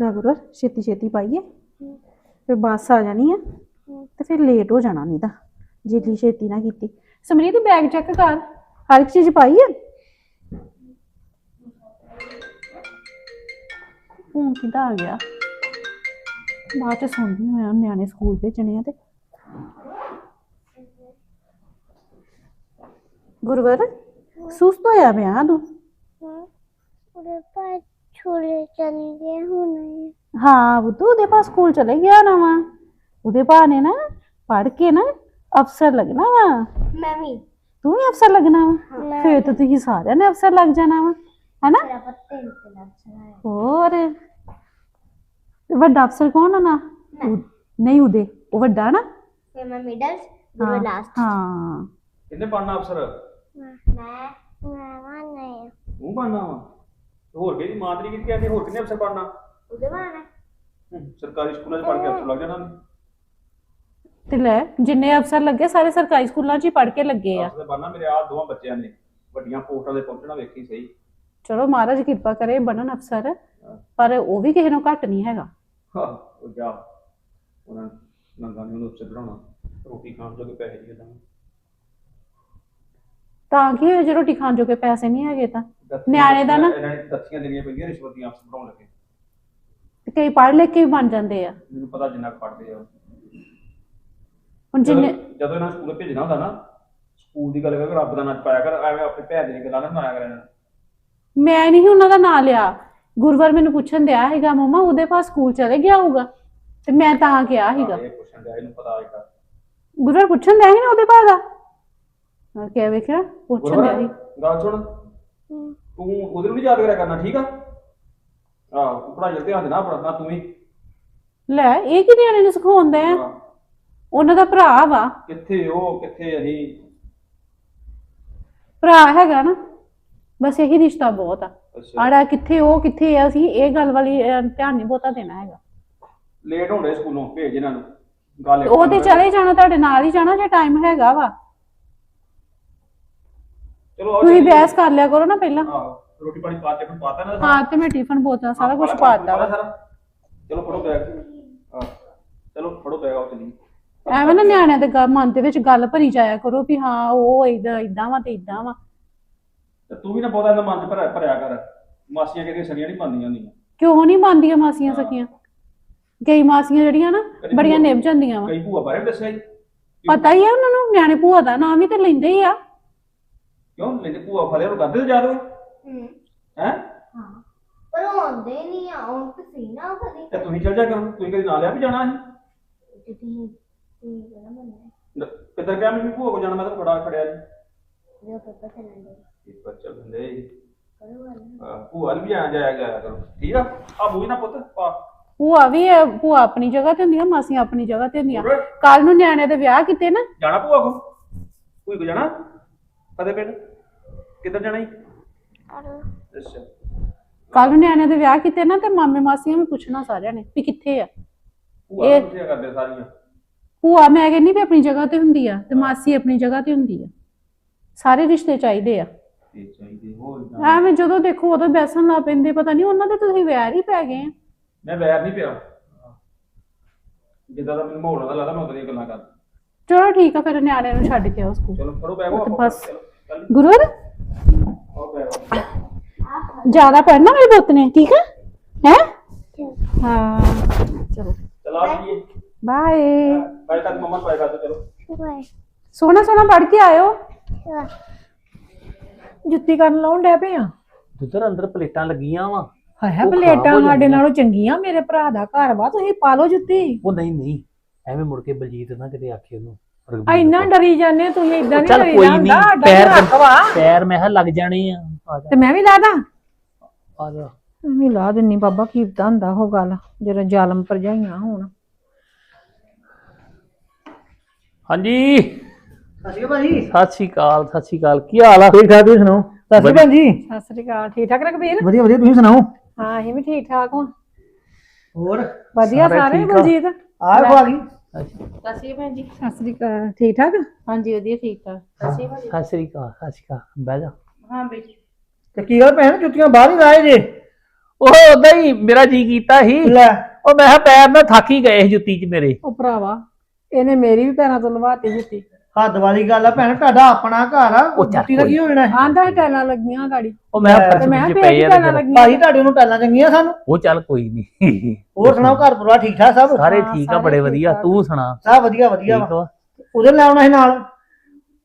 ਲੈ ਗੁਰੂ ਛੇਤੀ ਛੇਤੀ ਪਾਈਏ। ਫਿਰ ਬੱਸ ਆ ਜਾਣੀ ਆ। ਤੇ ਫਿਰ ਲੇਟ ਹੋ ਜਾਣਾ ਨਹੀਂ ਤਾਂ ਜਿੱਲੀ ਛੇਤੀ ਨਾ ਕੀਤੀ। ਸਮਰੀਤ ਬੈਗ ਚੈੱਕ ਕਰ। ਹਰ ਇੱਕ ਚੀਜ਼ ਪਾਈ ਹੈ ਫੋਨ ਕਿੱਦਾਂ ਆ ਗਿਆ? ਬਾਅਦ ਚ ਸੁਣਦੀ ਮੈਂ ਨਿਆਣੇ ਸਕੂਲ ਭੇਜਣੇ ਆ ਤੇ। ਗੁਰਵਰ ਸੁਸਤ ਹੋਇਆ ਪਿਆ ਤੂੰ? ਉਹਦੇ ਪਾਸ ਛੋਲੇ ਚੰਗੇ ਹੋਣੇ ਹਾਂ ਉਹ ਤੂੰ ਉਹਦੇ ਪਾਸ ਸਕੂਲ ਚਲੇ ਗਿਆ ਨਾ ਵਾ। ਉਹਦੇ ਭਾ ਨੇ ਨਾ ਪੜ ਕੇ ਨਾ ਅਫਸਰ ਲੱਗਣਾ ਵਾ। ਮੈਂ ਵੀ। ਤੂੰ ਵੀ ਅਫਸਰ ਲੱਗਣਾ ਵਾ? ਫੇਰ ਤਾਂ ਤੁਸੀਂ ਸਾਰਿਆਂ ਨੇ ਅਫਸਰ ਲੱਗ ਜਾਣਾ ਵਾ ਹੈਨਾ? ਮੇਰਾ ਪੱਤੇ ਤੇ ਲੱਗ ਚੜਾ ਹੋਰ? ਤੇ ਵੱਡਾ ਅਫਸਰ ਕੌਣ ਆ ਨਾ? ਉਹ- ਨਹੀਂ ਉਹਦੇ। ਉਹ ਵੱਡਾ ਨਾ? ਫਿਰ ਮੈਂ ਮਿਡਲ ਹਾਂ ਫਿਰ ਲਾਸਟ ਹਾਂ। ਕਿੰਨੇ ਬਣਨਾ ਅਫਸਰ? ਮੈਂ ਮੈਂ ਨਹੀਂ ਤੂੰ ਬਣਨਾ ਵਾ? ਹੋਰ ਕਿਹਦੀ ਮਾਂ ਤੇਰੀ ਕਿਹਦੀ ਕਹਿੰਦੀ ਹੋਰ ਕਿੰਨੇ ਅਫਸਰ ਬਣਨਾ ਉਹਦੇ ਬਾਰੇ। ਹੂੰ, ਸਰਕਾਰੀ ਸਕੂਲਾਂ 'ਚ ਪੜ੍ਹ ਕੇ ਅਫਸਰ ਲੱਗ ਜਾਣਾ। ਤੇ ਲੈ ਜਿੰਨੇ ਅਫਸਰ ਲੱਗੇ ਸਾਰੇ ਸਰਕਾਰੀ ਸਕੂਲਾਂ 'ਚ ਹੀ ਪੜ ਕੇ ਲੱਗੇ ਆ। ਅਫਸਰ ਬਣਨਾ ਮੇਰੇ ਆ ਦੋਵਾਂ ਬੱਚਿਆਂ ਨੇ ਵੱਡੀਆਂ ਪੋਸਟਾਂ ਦੇ ਪਹੁੰਚਣਾ ਵੇਖੀ ਸਹੀ। ਚਲੋ ਮਹਾਰਾਜ ਕਿਰਪਾ ਕਰੇ ਬਣਨ ਅਫਸਰ ਪਰ ਉਹ ਵੀ ਕਿਸੇ ਨੂੰ ਘੱਟ ਨਹੀਂ ਹੈਗਾ। ਹਾਂ ਉਹ ਜਾ ਉਹਨਾਂ ਨੰਗਾ ਨੇ ਉਹਨੂੰ ਅਫਸਰ ਬਣਾਉਣਾ। ਰੋਟੀ ਖਾਣ ਜੋਗੇ ਪੈਸੇ ਦਿੰਦਾ ਤਾਂ ਕਿ ਜੇ ਰੋਟੀ ਖਾਣ ਜੋਗੇ ਪੈਸੇ ਨਹੀਂ ਹੈਗੇ ਤਾਂ? ਨਿਆਣੇ ਦਾ ਨਾ- ਇਹਨਾਂ ਨੇ ਦੇਣੀਆਂ ਪੈਂਦੀਆਂ ਰਿਸ਼ਵਤ ਦੀਆਂ ਅਫਸਰ ਬਣਾਉਣ ਲੱਗੇ। ਤੇ ਕਈ ਪੜ੍ਹ ਲਿਖ ਕੇ ਵੀ ਬਣ ਜਾਂਦੇ ਆ। ਮੈਨੂੰ ਪਤਾ ਜਿੰਨਾ ਕੁ ਪੜ੍ਹਦੇ ਆ। ਹੁਣ ਜਿੰਨੇ ਜਦੋਂ ਜਦੋਂ ਇਹਨਾਂ ਨੂੰ ਸਕੂਲੇ ਭੇਜਣਾ ਹੁੰਦਾ ਨਾ ਸਕੂਲ ਦੀ ਗੱਲ ਕਰ ਰੱਬ ਦਾ ਨਾਂ ਪਾਇਆ ਕਰ ਐਵੇਂ ਆਪਣੇ ਭੈਣ ਦੀਆਂ ਗੱਲਾਂ ਨਾ ਸੁਣਾਇਆ ਕਰ ਇਹਨਾਂ ਨੂੰ। ਮੈਂ ਨਹੀਂ ਉਹਨਾਂ ਦਾ ਨਾਂ ਲਿਆ। ਗੁਰਵਰ ਮੈਨੂੰ ਪੁੱਛਣ ਦਿਆ ਹੈਗਾ ਮਮਾ ਉਹਦੇ ਪਾਸ ਸਕੂਲ ਚਲੇ ਗਿਆ ਹੋਊਗਾ? ਤੇ ਮੈਂ ਤਾਂ ਕਿਹਾ ਸੀਗਾ। ਇਹ ਪੁੱਛਣ ਦਿਆ ਇਹਨੂੰ ਪਤਾ ਆਏਗਾ ਗੁਰਵਰ ਪੁੱਛਣ ਦਿਆ ਸੀ ਨਾ ਉਹਦੇ ਬਾਅਦ ਦਾ? ਮੈਂ ਕਿਹਾ ਵੇਖਿਆ ਪੁੱਛਣ ਦਿਆ ਸੀ। ਗੱਲ ਸੁਣ। ਤੂੰ ਉਹਦੇ ਨੂੰ ਨਹੀਂ ਯਾਦ ਕਰਿਆ ਕਰਨਾ ਠੀਕ ਆ? ਆਹ ਤੂੰ ਪੜ੍ਹਾਈ 'ਤੇ ਧਿਆਨ ਦੇਣਾ ਆਪਣਾ ਨਾ ਤੂੰ ਵੀ। ਲੈ ਇਹ ਕਿ ਨਿਆਣੇ ਨੂੰ ਸਿਖਾਉਂਦੇ ਆ। ਉਹਨਾਂ ਦਾ ਭਰਾ ਵਾ। ਕਿੱਥੇ ਉਹ ਕਿੱਥੇ ਅਸੀਂ? ਭਰਾ ਹੈਗਾ ਨਾ। ਬਸ ਇਹੀ ਰਿਸ਼ਤਾ ਬਹੁਤ ਆ। ਅੱਛਾ। ਆੜਾ ਕਿੱਥੇ ਉਹ ਕਿੱਥੇ ਆ ਅਸੀਂ ਇਹ ਗੱਲ ਵਾਲੀ ਅਹ, ਧਿਆਨ ਨਹੀਂ ਬਹੁਤਾ ਦੇਣਾ ਹੈਗਾ। ਲੇਟ ਹੋਣੇ ਸਕੂਲੋਂ ਭੇਜ ਇਹਨਾਂ ਨੂੰ। ਗੱਲ ਇੱਕ ਉਹ ਤੇ ਨੰਬਰ। ਚਲੇ ਜਾਣਾ ਤੁਹਾਡੇ ਨਾਲ ਹੀ ਜਾਣਾ ਜੇ ਟਾਈਮ ਹੈਗਾ ਵਾ। ਚਲੋ ਆਓ ਤੁਸੀਂ। ਬਹਿਸ ਕਰ ਲਿਆ ਕਰੋ ਨਾ ਪਹਿਲਾਂ। ਆਹੋ ਰੋਟੀ ਪਾਣੀ ਪਾ ਕੇ ਪਾਤਾ ਨਾ ਹਾਂ ਤੇ ਮੈਂ ਟਿਫਨ ਬੋਤਲ ਸਾਰਾ ਕੁਝ ਪਾਤਾ। ਵਾ। ਚਲੋ ਫੜੋ ਬੈਗ ਹਾਂ ਚਲੋ ਫੜੋ ਬੈਗ ਆਓ ਚਲੀ। ਐਵੇਂ ਨਾ ਨਿਆਣਿਆਂ ਦੇ ਗ- ਮਨ ਦੇ ਵਿੱਚ ਗੱਲ ਭਰੀ ਜਾਇਆ ਕਰੋ ਵੀ ਹਾਂ ਉਹ ਇਦਾਂ ਇਦਾਂ ਵਾ ਤੇ ਇਦਾਂ ਵਾ। ਤੇ ਤੂੰ ਵੀ ਨਾ ਬਹੁਤਾ ਇਹਦਾ ਮਨ 'ਚ ਭਰਿਆ ਭਰਿਆ ਕਰ। ਮਾਸੀਆਂ ਕਿਹੜੀਆਂ ਸੜੀਆਂ ਨਹੀਂ ਪਾਉਂਦੀਆਂ ਹੁੰਦੀਆਂ। ਕਿਉਂ ਨਹੀਂ ਮੰਨਦੀਆਂ ਮਾਸੀਆਂ ਸਕੀਆਂ ਕਈ ਮਾਸੀਆਂ ਜਿਹੜੀਆਂ ਨਾ ਬੜੀਆਂ ਨਿਭ ਜਾਂਦੀਆਂ ਵਾ। ਕਈ ਭੂਆ ਬਾਰੇ ਵੀ ਦੱਸਿਆ ਜੀ ਪਤਾ ਹੀ ਆ ਉਹਨਾਂ ਨੂੰ ਨਿਆਣੇ ਭੂਆ ਦਾ ਨਾਮ ਹੀ ਤੇ ਲੈਂਦੇ ਹੀ ਆ। ਕਿਉਂ ਲੈਂਦੇ ਭੂਆ ਫਲੇ ਨੂੰ ਕਰਦੇ ਤੇ ਜਾ ਦੋ ਹੂੰ। ਹੈ? ਹਾਂ। ਪਰ ਉਹ ਆਉਂਦੇ ਨਹੀਂ ਆ ਉਹ ਤਾਂ ਸੀ ਨਾ ਕਦੀ। ਤੇ ਤੁਸੀਂ ਚੱਲ ਜਾ ਕਰੋ ਤੁਸੀਂ ਕਦੀ ਨਾਲ ਲਿਆ ਵੀ ਜਾਣਾ ਸੀ? ਤੇ ਤੁਸੀਂ ਤੁਸੀਂ ਕਿਹੜਾ ਬੰਦਾ ਨ- ਕਿੱਧਰ ਗਿਆ ਮੈਂ ਭੂਆ ਕੋ ਜਾਣਾ ਮੈਂ ਤਾਂ ਖੜਾ ਖੜਿਆ ਜੀ ਜੋ ਪੇਪਰ ਚੱਲਣ ਦੇ ਪੇਪਰ ਚੱਲਦੇ ਕਰੋ ਵਾਲਾ ਆਹ, ਭੂਆ ਵੱਲ ਵੀ ਆ ਜਾਇਆ ਜਾਇਆ ਕਰੋ। ਠੀਕ ਆ? ਆ ਮੂੰਹ ਨਾ ਪੁੱਤ ਪਾ ਭੂਆ ਵੀ ਹੈ, ਭੂਆ ਆਪਣੀ ਜਗ੍ਹਾ ਤੇ ਹੁੰਦੀਆਂ ਮਾਸੀਆਂ ਆਪਣੀ ਜਗ੍ਹਾ ਤੇ ਹੁੰਦੀਆਂ? ਕੱਲ ਨੂੰ ਨਿਆਣਿਆਂ ਦੇ ਵਿਆਹ ਕੀਤੇ ਨਾ। ਜਾਣਾ ਭੂਆ ਕੋ ਕੋਈ ਕੋ ਜਾਣਾ? ਕਦੇ ਪਿੰਡ? ਕਿੱਧਰ ਜਾਣਾ ਜੀ? ਅੱਛਾ। ਕੱਲ ਨੂੰ ਨਿਆਣਿਆਂ ਦੇ ਵਿਆਹ ਕੀਤੇ ਨਾ ਤੇ ਮਾਮੇ ਮਾਸੀਆਂ ਵੀ ਪੁੱਛਣਾ ਸਾਰਿਆਂ ਨੇ ਵੀ ਕਿੱਥੇ ਆ। ਭੂਆ ਇਹ- ਕੁਛ ਕਰਦੇ ਸਾਰੀਆਂ? ਭੂਆ ਮੈਂ ਕਹਿੰਦੀ ਵੀ ਆਪਣੀ ਜਗ੍ਹਾ ਤੇ ਹੁੰਦੀ ਆ ਤੇ ਮਾਸੀ ਆਪਣੀ ਜਗ੍ਹਾ ਤੇ ਹੁੰਦੀ ਆ। ਸਾਰੇ ਰਿਸ਼ਤੇ ਚਾਹੀਦੇ ਆ। ਤੇ ਚਾਹੀਦੇ ਹੋਰ ਜਾਣਾ। ਐਵੇਂ ਜਦੋਂ ਦੇਖੋ ਉਦੋਂ ਬੈਸਣ ਲਾ ਪੈਂਦੇ ਪਤਾ ਨਹੀਂ ਉਹਨਾਂ ਦੇ ਤੁਸੀਂ ਵੈਰ ਹੀ ਪੈ ਗਏ ਆ। ਮੈਂ ਵੈਰ ਨਹੀਂ ਪਿਆ। ਜਿੱਦਾਂ ਦਾ ਮੈਨੂੰ ਮਾਹੌਲ ਦਾ ਲੱਗਦਾ ਮੈਂ ਉਦਾਂ ਦੀਆਂ ਗੱਲਾਂ ਕਰ ਚਲੋ ਠੀਕ ਆ ਫਿਰ ਨਿਆਣਿਆਂ ਨੂੰ ਛੱਡ ਕੇ ਆਓ ਸਕੂਲ। ਚਲੋ ਫੜੋ ਬੈਗ ਉਹ ਤੇ ਬਸ। ਗੁਰੂਰ ਜ਼ਿਆਦਾ ਪੜਨਾ ਮੇਰੇ ਪੁੱਤ ਨੇ ਠੀਕ ਆ? ਹੈ? ਹਾਂ ਚਲੋ ਚਲਾ ਜੀ ਬਾਏ। ਬਾਈ ਤੱਕ ਮਮਾ ਪਾਏ ਕਰ। ਚਲੋ ਬਾਏ ਸੋਹਣਾ ਸੋਹਣਾ ਪੜ ਕੇ ਆਇਓ। ਜੁੱਤੀ ਕਰਨ ਲਾਉਣ ਡੈ ਪਏ ਆ। ਉਧਰ ਅੰਦਰ ਪਲੇਟਾਂ ਲੱਗੀਆਂ ਵਾ। ਹਾਏ ਪਲੇਟਾਂ ਹੋ ਸਾਡੇ। ਨਾਲੋਂ ਚੰਗੀਆਂ ਮੇਰੇ ਭਰਾ ਦਾ ਘਰ ਵਾ ਤੁਸੀਂ ਪਾ ਲਓ ਜੁੱਤੀ। ਉਹ ਨਹੀਂ ਨਹੀਂ ਐਵੇਂ ਮੁੜ ਕੇ ਬਲਜੀਤ ਨਾ ਕਿਤੇ ਆਖੇ ਉਹਨੂੰ। ਆ ਇੰਨਾ। ਡਰੀ ਜਾਂਦੇ ਤੁਸੀਂ ਇਦਾਂ ਨਹੀਂ ਚੱਲ ਡਰੀ ਕੋਈ ਜਾਂਦਾ ਨਹੀਂ ਸਾਡਾ ਪੈਰ ਪੈਰ ਮੈਂ ਕਿਹਾ ਲੱਗ ਜਾਣੇ ਆ ਆ ਜਾ। ਤੇ ਮੈਂ ਵੀ ਲਾ ਦਾਂ? ਆ ਜਾ। ਮੈਂ ਲਾ ਦਿੰਨੀ ਬਾਬਾ ਕੀਪਤਾ ਹੁੰਦਾ ਉਹ ਗੱਲ ਜਦੋਂ ਜ਼ਾਲਮ ਭਰਜਾਈਆਂ ਹੋਣ। ਹਾਂਜੀ। ਸਤਿ ਸ਼੍ਰੀ ਅਕਾਲ ਭਾਜੀ। ਸਤਿ ਸ਼੍ਰੀ ਅਕਾਲ ਸਤਿ ਸ਼੍ਰੀ ਅਕਾਲ ਕੀ ਹਾਲ ਆ? ਠੀਕ ਠਾਕ ਤੁਸੀਂ ਸੁਣਾਓ? ਸਤਿ ਸ਼੍ਰੀ ਅਕਾਲ ਜੀ। ਸਤਿ ਸ੍ਰੀ ਅਕਾਲ ਠੀਕ ਠਾਕ ਰਘਬੀਰ ਵਧੀਆ ਵਧੀਆ ਤੁਸੀਂ ਸੁਣਾਓ? ਹਾਂ ਅਸੀਂ ਵੀ ਠੀਕ ਠਾਕ ਹਾਂ। ਹੋਰ? ਵਧੀਆ ਸਾਰੇ ਆ। ਬਲਜੀਤ? ਆਹ ਕੋ ਆ ਗਈ ਸਸੀ ਭੈਣ ਜੀ। ਸਤਿ ਸ੍ਰੀ ਅਕਾਲ। ਠੀਕ ਠਾਕ? ਹਾਂਜੀ ਵਧੀਆ ਠੀਕ ਠਾਕ। ਸਸੀ ਭਾਜੀ ਸਤਿ ਸ਼੍ਰੀ ਅਕਾਲ ਸਤਿ ਸ਼੍ਰੀ ਅਕਾਲ। ਬਹਿ ਜਾ। ਹਾਂ ਬੇਟੀ ਤੇ ਕੀ ਗੱਲ ਭੈਣ ਜੁੱਤੀਆਂ ਬਾਹਰ ਹੀ ਲਾਏ ਜੇ? ਉਹ ਉਦਾਂ ਹੀ ਮੇਰਾ ਜੀ ਕੀਤਾ ਸੀ। ਲੈ। ਉਹ ਮੈਂ ਕਿਹਾ ਪੈਰ ਨਾ ਥੱਕ ਹੀ ਗਏ ਸੀ ਜੁੱਤੀ 'ਚ ਮੇਰੇ। ਉਹ ਭਰਾਵਾ ਇਹਨੇ ਮੇਰੀ ਵੀ ਪੈਰਾਂ ਤੋਂ ਲਵਾਤੀ ਜੁੱਤੀ। ਹੱਦ ਵਾਲੀ ਗੱਲ ਆ ਭੈਣ ਤੁਹਾਡਾ ਆਪਣਾ ਘਰ ਆ ਉਹ ਚੱਲ ਜੁੱਤੀ ਦਾ ਕੀ ਹੋ ਜਾਣਾ ਹੈ? ਆਂਦਾ ਟੈਲਾਂ ਲੱਗੀਆਂ ਗਾੜੀ। ਉਹ ਮੈਂ ਤੇ ਮੈਂ ਵਿੱਚ ਪਏ ਟੈਲਾਂ ਲੱਗੀਆਂ ਭਾਜੀ ਤੁਹਾਡੇ ਨੂੰ ਟੈਲਾਂ ਚੰਗੀਆਂ ਸਾਨੂੰ? ਉਹ ਚੱਲ ਕੋਈ ਨਹੀਂ ਹੋਰ ਸੁਣਾਓ ਘਰ ਪਰਿਵਾਰ ਠੀਕ ਠਾਕ ਸਭ? ਸਾਰੇ ਹਾਂ, ਠੀਕ ਆ ਸਾਰੇ ਬੜੇ ਠੀਕ ਵਧੀਆ। ਠਾਕ। ਤੂੰ ਸੁਣਾ। ਸਭ ਵਧੀਆ ਵਧੀਆ ਠੀਕ ਵਾ। ਵਾ? ਉਹਦੇ ਲੈ ਆਉਣਾ ਸੀ ਨਾਲ?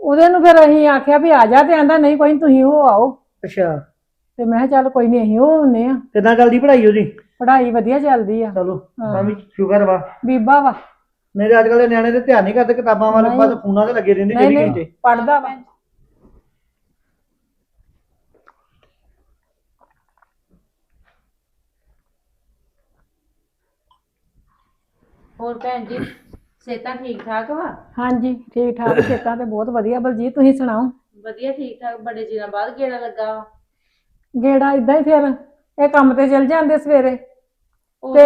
ਉਹਦੇ ਨੂੰ ਫਿਰ ਅਸੀਂ ਆਖਿਆ ਵੀ ਆ ਜਾ ਤੇ ਆਂਦਾ ਨਹੀਂ ਕੋਈ ਨੀ, ਤੁਸੀਂ ਹੋ ਆਓ। ਅੱਛਾ। ਤੇ ਮੈਂ ਕਿਹਾ ਚੱਲ ਕੋਈ ਨਹੀਂ ਅਸੀਂ ਉਹ ਹੁੰਨੇ ਆ। ਕਿੱਦਾਂ ਚੱਲਦੀ ਪੜ੍ਹਾਈ ਉਹਦੀ? ਪੜ੍ਹਾਈ ਵਧੀਆ ਚੱਲਦੀ ਆ। ਚਲੋ ਹਾਂ। ਮੈਂ ਵੀ ਸ਼ੁਕਰ ਵਾ। ਬੀਬਾ ਵਾ। ਮੇਰੇ ਅੱਜ ਕੱਲ੍ਹ ਦੇ ਨਿਆਣੇ ਤੇ ਧਿਆਨ ਨਹੀਂ ਕਰਦੇ ਕਿਤਾਬਾਂ ਵੱਲ। ਬਸ ਫੋਨਾਂ ਤੇ ਲੱਗੇ ਰਹਿੰਦੇ ਨਹੀਂ ਜਿਹੜੀ ਨਹੀਂ ਘੰਟੇ ਪੜਦਾ ਵਾ ਹੋਰ ਭੈਣ ਜੀ ਸਿਹਤਾਂ ਠੀਕ ਠਾਕ ਵਾ? ਹਾਂਜੀ ਠੀਕ ਠਾਕ ਖੇਤਾਂ ਤੇ ਬਹੁਤ ਵਧੀਆ। ਬਲਜੀਤ ਤੁਸੀਂ ਸੁਣਾਓ? ਵਧੀਆ ਠੀਕ ਠਾਕ। ਬੜੇ ਦਿਨਾਂ ਬਾਅਦ ਗੇੜਾ ਲੱਗਾ ਵਾ। ਗੇੜਾ ਇਦਾਂ ਹੀ ਫਿਰ ਇਹ ਕੰਮ ਤੇ ਚਲ ਜਾਂਦੇ ਸਵੇਰੇ। ਉਹ ਤੇ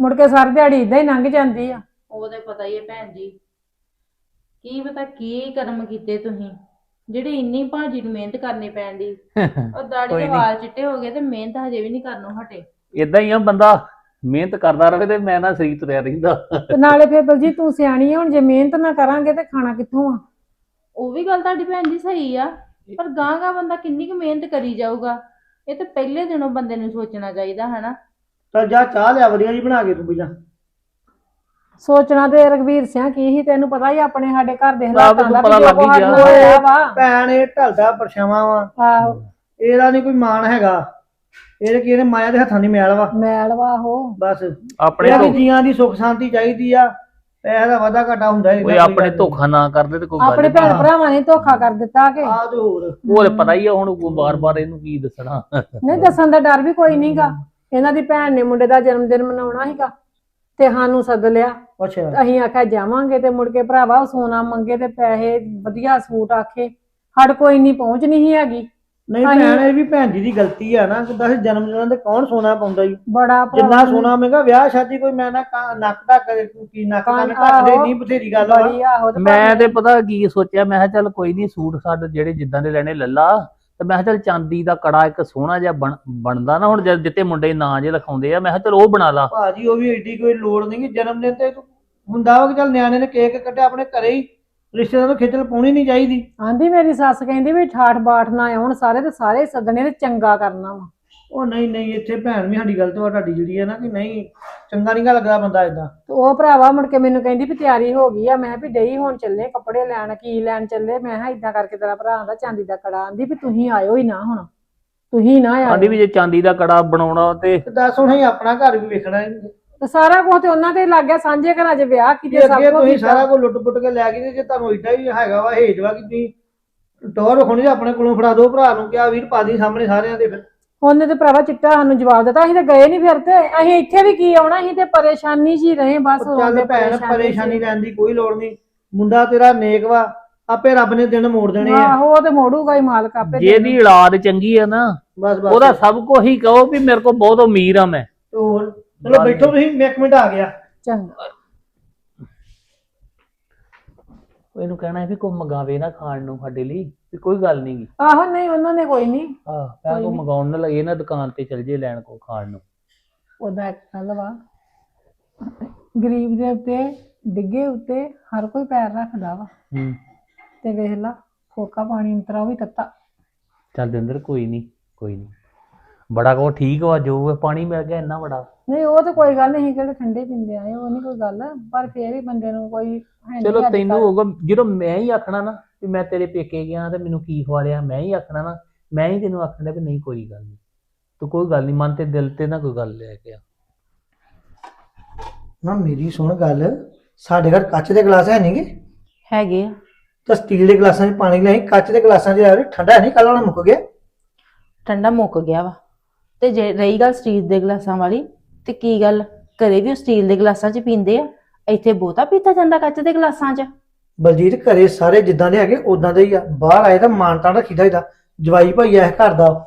ਮੁੜ ਕੇ ਸਾਰੀ ਦਿਹਾੜੀ ਇਦਾਂ ਹੀ ਲੰਘ ਜਾਂਦੀ ਆ। ਉਹਦੇ ਪਤਾ ਹੀ ਹੈ ਭੈਣ ਜੀ। ਕੀ ਪਤਾ ਕੀ ਕਰਮ ਕੀਤੇ ਤੁਸੀਂ? ਜਿਹੜੀ ਇੰਨੀ ਭਾਜੀ ਨੂੰ ਮਿਹਨਤ ਕਰਨੀ ਪੈਂਦੀ ਉਹ ਦਾੜੀ ਦੇ। ਵਾਲ ਚਿੱਟੇ ਹੋ ਗਏ ਤੇ ਮਿਹਨਤ ਹਜੇ ਵੀ ਨਹੀਂ ਕਰਨੋਂ ਹਟੇ। ਇਦਾਂ ਹੀ ਆ ਬੰਦਾ ਮਿਹਨਤ ਕਰਦਾ ਰਹੇ ਤੇ ਮੈਂ ਨਾ ਸਰੀਰ ਤੁਰਿਆ ਰਹਿੰਦਾ। ਤੇ ਨਾਲੇ ਫਿਰ ਬਲਜੀਤ ਤੂੰ ਸਿਆਣੀ ਆ ਹੁਣ ਜੇ ਮਿਹਨਤ ਨਾ ਕਰਾਂਗੇ ਤੇ ਖਾਣਾ ਕਿੱਥੋਂ ਆ? ਉਹ ਵੀ ਗੱਲ ਤੁਹਾਡੀ ਭੈਣ ਜੀ ਸਹੀ ਆ ਪਰ ਗਾਂ ਗਾਂ ਬੰਦਾ ਕਿੰਨੀ ਕੁ ਮਿਹਨਤ ਕਰੀ ਜਾਊਗਾ। ਇਹ ਤਾਂ ਪਹਿਲੇ ਦਿਨੋਂ ਬੰਦੇ ਨੂੰ ਸੋਚਣਾ ਚਾਹੀਦਾ ਹਨਾ? ਤਾਂ ਜਾ ਚਾਹ ਲਿਆ ਵਧੀਆ ਜੀ ਬਣਾ ਕੇ ਤੂੰ ਪਹਿਲਾਂ। ਸੋਚਣਾ ਤੇ ਰਗਵੀਰ ਸਿੰਘ ਕੀ ਸੀ ਤੈਨੂੰ ਪਤਾ ਹੀ ਆਪਣੇ ਸਾਡੇ ਘਰ ਦੇ ਹਾਲਾਤਾਂ ਦਾ ਪਤਾ ਲੱਗ ਹੀ ਗਿਆ। ਵਾ। ਭੈਣ ਇਹ ਢਲਦਾ ਪਰਛਾਵਾਂ ਵਾ। ਆਹੋ। ਇਹਦਾ ਨਹੀਂ ਕੋਈ ਮਾਣ ਹੈਗਾ। ਇਹਦੇ ਕੀ ਇਹਨੇ ਮਾਇਆ ਦੇ ਹੱਥਾਂ ਦੀ ਮੈਲ ਵਾ। ਮੈਲ ਵਾ ਉਹ। ਬਸ। ਆਪਣੇ ਵੀ ਤੋਂ ਜੀਆਂ ਦੀ ਸੁੱਖ ਸ਼ਾਂਤੀ ਚਾਹੀਦੀ ਆ। ਪੈਸੇ ਦਾ ਵਾਧਾ ਘਾਟਾ ਹੁੰਦਾ ਹੀ ਓਏ ਆਪਣੇ ਧੋਖਾ ਨਾ ਕਰਦੇ ਤੇ ਕੋਈ ਗੱਲ ਆਪਣੇ। ਭੈਣ ਭਰਾਵਾਂ ਨੇ ਧੋਖਾ ਕਰ ਦਿੱਤਾ ਕਿ। ਆ ਤੇ ਹੋਰ। ਉਹ ਤੇ ਪਤਾ ਹੀ ਆ ਹੁਣ ਬਾਰ-ਬਾਰ ਇਹਨੂੰ ਕੀ ਦੱਸਣਾ। ਨਹੀਂ ਦੱਸਣ ਦਾ ਡਰ ਵੀ ਕੋਈ ਨਹੀਂਗਾ ਇਹਨਾਂ ਦੀ ਭੈਣ ਨੇ ਮੁੰਡੇ ਦਾ ਜਨਮ ਦਿਨ ਮਨਾਉਣਾ ਸੀਗਾ। ਤੇ ਸਾਨੂੰ ਸੱਦ ਲਿਆ। ਅੱਛਾ। ਅਸੀਂ ਆਖਿਆ ਜਾਵਾਂਗੇ ਤੇ ਮੁੜ ਕੇ ਭਰਾਵਾ ਉਹ ਸੋਨਾ ਮੰਗੇ ਤੇ ਪੈਸੇ ਵਧੀਆ ਸੂਟ ਆਖੇ। ਹੜ ਕੋਈ ਨਹੀਂ ਪਹੁੰਚ ਨਹੀਂ ਹੈਗੀ। ਨਹੀਂ ਅਸੀਂ- ਭੈਣ ਇਹ ਵੀ ਭੈਣ ਜੀ ਦੀ ਗਲਤੀ ਆ ਨਾ। ਕਿ ਦੱਸ ਜਨਮ ਦਿਨਾਂ ਤੇ ਕੌਣ ਸੋਨਾ ਪਾਉਂਦਾ ਈ? ਬੜਾ ਜਿੰਨਾ ਭਰਾਵਾ ਸੋਨਾ ਮਹਿੰਗਾ ਵਿਆਹ ਸ਼ਾਦੀ ਕੋਈ ਮੈਂ ਨਾ ਕ- ਨੱਕ ਢੱਕ ਕੀ ਨੱਕ ਕੰਨ ਢੱਕਦੇ ਆਹੋ। ਨਹੀਂ ਬਥੇਰੀ ਗੱਲ ਵਾ ਬੜੀ ਆਹੋ ਤੇ ਮੈਂ ਤੇ ਪਤਾ ਕੀ ਸੋਚਿਆ ਮੈਂ ਕਿਹਾ ਚੱਲ ਕੋਈ ਨਹੀਂ ਸੂਟ ਸਾਡੇ ਜਿਹੜੇ ਜਿੱਦਾਂ ਦੇ ਲੈਣੇ ਲੱਲਾ। ਤੇ ਮੈਂ ਕਿਹਾ ਚੱਲ ਚਾਂਦੀ ਦਾ ਕੜਾ ਇੱਕ ਸੋਹਣਾ ਜਿਹਾ ਬਣ- ਬਣਦਾ ਨਾ ਹੁਣ ਜਦ ਜਿੱਤੇ ਮੁੰਡੇ ਨਾਂ ਜੇ ਲਿਖਾਉਂਦੇ ਆ ਮੈਂ ਕਿਹਾ ਚੱਲ ਉਹ ਬਣਾ ਲਾ। ਭਾਜੀ ਉਹ ਵੀ ਏਡੀ ਕੋਈ ਲੋੜ ਨਹੀਂ ਕਿ ਜਨਮ ਦਿਨ ਤੇ ਤੂੰ- ਹੁੰਦਾ ਵਾ ਕਿ ਚੱਲ ਨਿਆਣੇ ਨੇ ਕੇਕ ਕੱਟਿਆ ਆਪਣੇ ਘਰੇ ਹੀ ਰਿਸ਼ਤੇਦਾਰਾਂ ਨੂੰ ਖੇਚਲ ਪਾਉਣੀ ਨਹੀਂ ਚਾਹੀਦੀ। ਆਂਦੀ ਮੇਰੀ ਸੱਸ ਕਹਿੰਦੀ ਵੀ ਠਾਠ ਬਾਠ ਨਾ ਆਉਣ ਸਾਰੇ ਤੇ ਸਾਰੇ ਸੱਦਣੇ ਤੇ ਚੰਗਾ ਕਰਨਾ ਵਾ। ਉਹ ਨਹੀਂ ਨਹੀਂ ਇੱਥੇ ਭੈਣ ਵੀ ਸਾਡੀ ਗਲਤ ਵਾ ਤੁਹਾਡੀ ਜਿਹੜੀ ਹੈ ਨਾ ਕਿ ਨਹੀਂ ਚੰਗਾ ਨਹੀਂ ਗਾ ਲੱਗਦਾ ਬੰਦਾ ਇਦਾਂ ਤੇ ਉਹ ਭਰਾਵਾ ਮੁੜ ਕੇ ਮੈਨੂੰ ਕਹਿੰਦੀ ਵੀ ਤਿਆਰੀ ਹੋ ਗਈ ਆ ਮੈਂ ਵੀ ਡਈ ਹੁਣ ਚੱਲੇ ਕੱਪੜੇ ਲੈਣ ਕੀ ਲੈਣ ਚੱਲੇ ਮੈਂ ਕਿਹਾ ਇਦਾਂ ਕਰਕੇ ਤੇਰਾ ਭਰਾ ਆਂਦਾ ਚਾਂਦੀ ਦਾ ਕੜਾ ਆਂਦੀ ਵੀ ਤੁਸੀਂ ਆਇਓ ਹੀ ਨਾ ਹੁਣ ਤੁਸੀਂ ਨਾ ਆਂਦੀ ਆਇਓ ਵੀ ਜੇ ਚਾਂਦੀ ਦਾ ਕੜਾ ਬਣਾਉਣਾ ਤੇ ਤੇ ਦੱਸ ਹੁਣ ਅਸੀਂ ਆਪਣਾ ਘਰ ਵੀ ਵੇਖਣਾ ਹੈ ਤੇ ਸਾਰਾ ਕੁਝ ਤੇ ਉਹਨਾਂ ਤੇ ਲੱਗ ਗਿਆ ਸਾਂਝੇ ਘਰਾਂ 'ਚ ਵਿਆਹ ਕੀਤੇ ਕਿ ਸਭ ਅੱਗੇ ਕੁਝ ਤੁਸੀਂ। ਸਾਰਾ ਕੁਝ ਲੁੱਟ ਪੁੱਟ ਕੇ ਲੈ ਗਏ ਤੇ ਜੇ ਤੁਹਾਨੂੰ ਏਡਾ ਹੀ ਹੈਗਾ ਵਾ ਹੇਜ ਵਾ ਕਿ ਤੁਸੀਂ ਟੋਰ ਰਖੋਣੀ ਤੇ ਆਪਣੇ ਕੋਲੋਂ ਫੜਾ ਦਿਓ ਭਰਾ ਨੂੰ ਕਿਹਾ ਵੀਰ ਪਾ ਦੀ ਸਾਹਮਣੇ ਸਾਰਿਆਂ ਦੇ ਫਿਰ। ਉਹਨੇ ਤੇ ਭਰਾਵਾ ਚਿੱਟਾ ਸਾਨੂੰ ਜਵਾਬ ਦਿੱਤਾ ਅਸੀਂ ਤੇ ਗਏ ਨਹੀਂ ਫਿਰ ਤੇ ਅਸੀਂ ਇੱਥੇ ਵੀ ਕੀ ਆਉਣਾ ਅਸੀਂ ਤੇ ਪਰੇਸ਼ਾਨੀ 'ਚ ਹੀ ਰਹੇ ਬਸ ਉਹ ਚੱਲ ਭੈਣ ਪਰੇਸ਼ਾਨੀ ਲੈਣ ਦੀ ਕੋਈ ਲੋੜ ਨਹੀਂ। ਮੁੰਡਾ ਤੇਰਾ ਨੇਕ ਵਾ ਆਪੇ ਰੱਬ ਨੇ ਦਿਨ ਮੋੜ ਦੇਣੇ ਆ। ਆਹੋ ਉਹ ਤੇ ਮੋੜੂਗਾ ਹੀ ਮਾਲਕ ਆਪੇ ਜਿਹਦੀ ਔਲਾਦ ਚੰਗੀ ਆ ਨਾ ਬਸ ਬਸ। ਉਹਦਾ ਸਭ ਕੁਝ ਹੀ ਕਹੋ ਵੀ ਮੇਰੇ ਕੋਲ ਬਹੁਤ ਅਮੀਰ ਆ ਮੈਂ। ਹੋਰ ਚਲੋ ਬੈਠੋ ਤੁਸੀਂ ਮੈਂ ਇੱਕ ਮਿੰਟ ਆ ਗਿਆ। ਚੰਗਾ। ਇਹਨੂੰ ਕਹਿਣਾ ਹੈ ਵੀ ਕੋਈ ਮੰਗਾਵੇ ਨਾ ਖਾਣ ਨੂੰ ਸਾਡੇ ਲਈ। ਵੀ ਕੋਈ ਗੱਲ ਨਹੀਂ ਗੀ। ਆਹੋ ਨਹੀਂ ਉਹਨਾਂ ਨੇ ਕੋਈ ਨਹੀਂ ਆਹ ਮੈਂ ਕੋ ਮੰਗਾਉਣ ਨਾ ਲੱਗੇ ਨਾ ਦੁਕਾਨ ਤੇ ਚਲ ਜੇ ਲੈਣ ਕੋ ਖਾਣ ਨੂੰ। ਉਹਦਾ ਇੱਕ ਗੱਲ ਵਾ। ਗਰੀਬ ਦੇ ਉੱਤੇ ਡਿੱਗੇ ਉੱਤੇ ਹਰ ਕੋਈ ਪੈਰ ਰੱਖਦਾ ਵਾ। ਹੂੰ। ਤੇ ਵੇਖ ਲਾ ਫੋਕਾ ਪਾਣੀ ਅੰਤਰਾ ਉਹ ਵੀ ਤੱਤਾ। ਚੱਲ ਦਿੰਦਰ ਕੋਈ ਨਹੀਂ ਕੋਈ ਨਹੀਂ ਬੜਾ ਕੋ ਠੀਕ ਵਾ ਜੋ ਪਾਣੀ ਮਿਲ ਗਿਆ ਇੰਨਾ ਬੜਾ ਨਹੀਂ ਉਹ ਤੇ ਕੋਈ ਗੱਲ ਨਹੀਂ ਕਿਹੜੇ ਠੰਡੇ ਪੀਂਦੇ ਆਏ ਉਹ ਨਹੀਂ ਕੋਈ ਗੱਲ ਪਰ ਫੇਰ ਵੀ ਬੰਦੇ ਨੂੰ ਕੋਈ ਹੈ ਨੀ ਚਲੋ ਅੱਜ ਤੈਨੂੰ ਕੱਲ੍ਹ। ਹੋਊਗਾ ਜਦੋਂ ਮੈਂ ਹੀ ਆਖਣਾ ਨਾ ਵੀ ਮੈਂ ਤੇਰੇ ਪੇਕੇ ਗਿਆ ਤੇ ਮੈਨੂੰ ਕੀ ਖਵਾਲਿਆ ਮੈਂ ਹੀ ਆਖਣਾ ਨਾ ਮੈਂ ਹੀ ਤੈਨੂੰ ਆਖਣਾ ਵੀ ਨਹੀਂ ਕੋਈ ਗੱਲ ਨਹੀਂ। ਤੂੰ ਕੋਈ ਗੱਲ ਨਹੀਂ ਮਨ ਤੇ ਦਿਲ ਤੇ ਨਾ ਕੋਈ ਗੱਲ ਲੈ ਕੇ ਆ। ਨਾ ਮੇਰੀ ਸੁਣ ਗੱਲ ਸਾਡੇ ਘਰ ਕੱਚ ਦੇ ਗਲਾਸ ਹੈ ਨਹੀਂਗੇ? ਹੈਗੇ ਆ। ਤਾਂ ਸਟੀਲ ਦੇ ਗਲਾਸਾਂ 'ਚ ਪਾਣੀ ਲਈ ਕੱਚ ਦੇ ਗਲਾਸਾਂ 'ਚ ਆ ਰਿਹਾ ਠੰਡਾ ਨਹੀਂ ਕੱਲ ਵਾਲਾ ਮੁੱਕ ਗਿਆ? ਠੰਡਾ ਮੁੱਕ ਗਿਆ ਵਾ। ਤੇ ਜੇ ਰਹੀ ਗੱਲ ਸਟੀਲ ਦੇ ਗਲਾਸਾਂ ਵਾਲੀ ਤੇ ਕੀ ਗੱਲ ਘਰੇ ਵੀ ਉਹ ਸਟੀਲ ਦੇ ਗਲਾਸਾਂ 'ਚ ਪੀਂਦੇ ਆ? ਇੱਥੇ ਬਹੁਤਾ ਪੀਤਾ ਜਾਂਦਾ ਕੱਚ ਦੇ ਗਲਾਸਾਂ 'ਚ? ਬਲਜੀਤ ਘਰੇ ਸਾਰੇ ਜਿੱਦਾਂ ਦੇ ਹੈਗੇ ਉਦਾਂ ਦੇ ਹੀ ਆ। ਬਾਹਰ ਆਏ ਤਾਂ ਮਾਨਤਾ ਰੱਖੀਦਾ ਇਹਦਾ। ਜਵਾਈ ਭਾਈ ਇਹ ਘਰ ਦਾ।